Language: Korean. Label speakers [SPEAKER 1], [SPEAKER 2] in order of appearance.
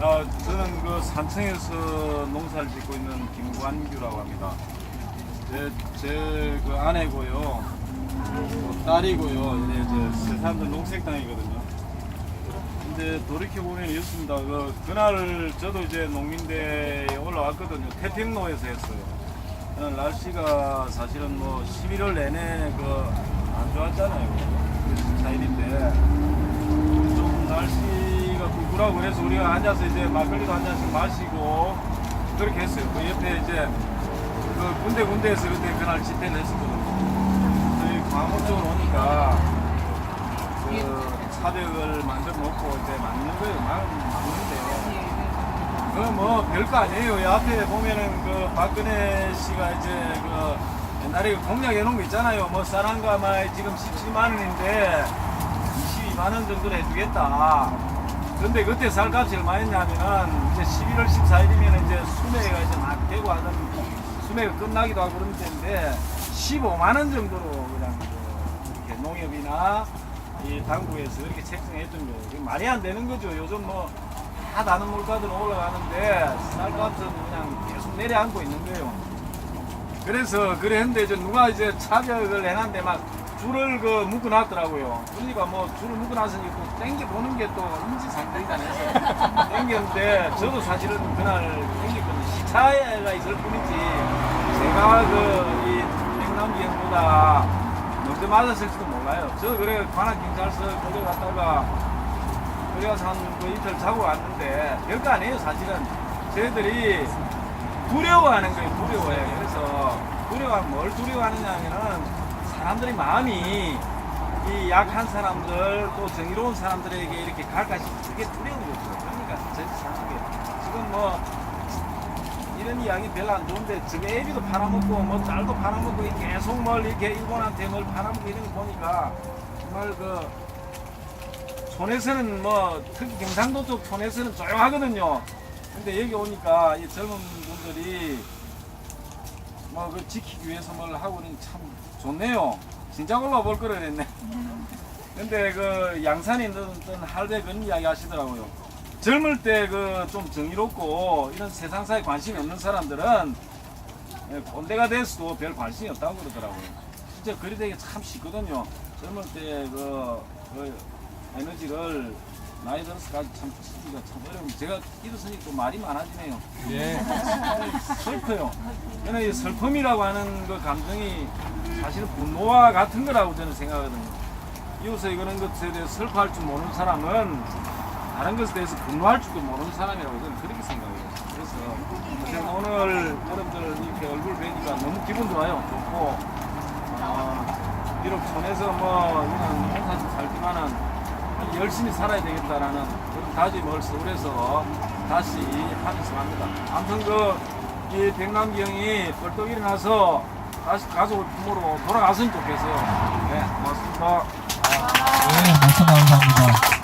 [SPEAKER 1] 아, 저는 그 산청에서 농사를 짓고 있는 김관규라고 합니다. 제, 제그 아내고요, 또 딸이고요. 이제 저세 사람들 농색당이거든요. 근데 돌이켜 보면 이렇습니다. 그 그날 저도 이제 농민대에 올라왔거든요. 태평로에서 했어요. 날씨가 사실은 뭐 11월 내내 그 안 좋았잖아요. 그 14일인데 좀 날씨가 굴굴 하고 그래서 우리가 앉아서 이제 막걸리도 한 잔씩 마시고 그렇게 했어요. 그 옆에 이제 그 군데 군데에서 그때 그날 집회를 했었거든요. 저희 광원 쪽으로 오니까 그 사벽을 만들어 놓고 이제 맞는 거예요. 막 맞는데. 그뭐 별거 아니에요. 이 앞에 보면은 그 박근혜 씨가 이제 그 옛날에 그 공약 해 놓은 거 있잖아요. 뭐 쌀한가 막 지금 17만 원인데 22만 원 정도로 해주겠다. 근데 그때 쌀값이 얼마였냐면은 이제 11월 14일이면 이제 수매가 이제 막 되고 하던 수매가 끝나기도 하고 그런 때인데 15만 원 정도로 그냥 그 이렇게 농협이나 이 당국에서 이렇게 책정했던 거예요. 말이 안 되는 거죠. 요즘 뭐 다 다른 물가들은 올라가는데 쌀값은 그냥 계속 내려앉고 있는 거예요. 그래서 그랬는데 이제 누가 이제 차벽을 해놨는데 막 줄을 그 묶어놨더라고요. 그러니까 뭐 줄을 묶어놨으니 또 땡겨보는 게 또 인지상정이잖아요. 땡겼는데 저도 사실은 그날 땡겼거든요. 시차가 있을 뿐이지 제가 그이 행남기행보다 먼저 맞았을지도 몰라요. 저 그래 관악 경찰서 거기 갔다가 그래 가서 한그 이틀 자고 왔는데 별거 아니에요 사실은 저희들이 두려워하는 거예요 두려워해 그래서 두려워하면 뭘 두려워하느냐 하면은 사람들이 마음이 이 약한 사람들 또 정의로운 사람들에게 이렇게 갈까 싶어 그게 두려운 거죠 그러니까 저 사람이 지금 뭐 이런 이야기 별로 안 좋은데 저게 애비도 팔아먹고 뭐 짤도 팔아먹고 이 계속 뭘 이렇게 일본한테 뭘 팔아먹고 이런 거 보니까 정말 그 촌에서는 뭐 특히 경상도 쪽 촌에서는 조용하거든요. 근데 여기 오니까 이 젊은 분들이 뭐 그 지키기 위해서 뭘 하고 있는 참 좋네요. 진짜 올라볼 걸 그랬네. 근데 그 양산에 있는 어떤 할배 그런 이야기 하시더라고요. 젊을 때 그 좀 정의롭고 이런 세상사에 관심이 없는 사람들은 예, 꼰대가 됐어도 별 관심이 없다고 그러더라고요. 진짜 그리 되게 참 쉽거든요. 젊을 때그 그 에너지를 나이 들어서까지 참 쓰기가 참 어려운 제가 일어서니까 또 말이 많아지네요.
[SPEAKER 2] 예.
[SPEAKER 1] 슬퍼요. 저는 이 슬픔이라고 하는 그 감정이 사실은 분노와 같은 거라고 저는 생각하거든요. 이웃에 그런 것에 대해서 슬퍼할 줄 모르는 사람은 다른 것에 대해서 분노할 줄도 모르는 사람이라고 저는 그렇게 생각해요. 그래서 어쨌든 오늘 여러분들 이렇게 얼굴 뵈니까 너무 기분 좋아요. 좋고 어, 비록 촌에서 뭐 이런 농사짓 살지만은 열심히 살아야 되겠다라는 그런 다짐을 서울에서 다시 하면서 합니다. 아무튼 그 이 백남기 형이 벌떡 일어나서 다시 가족을 품으로 돌아갔으면 좋겠어요. 네, 고맙습니다.
[SPEAKER 2] 네, 말씀 감사합니다.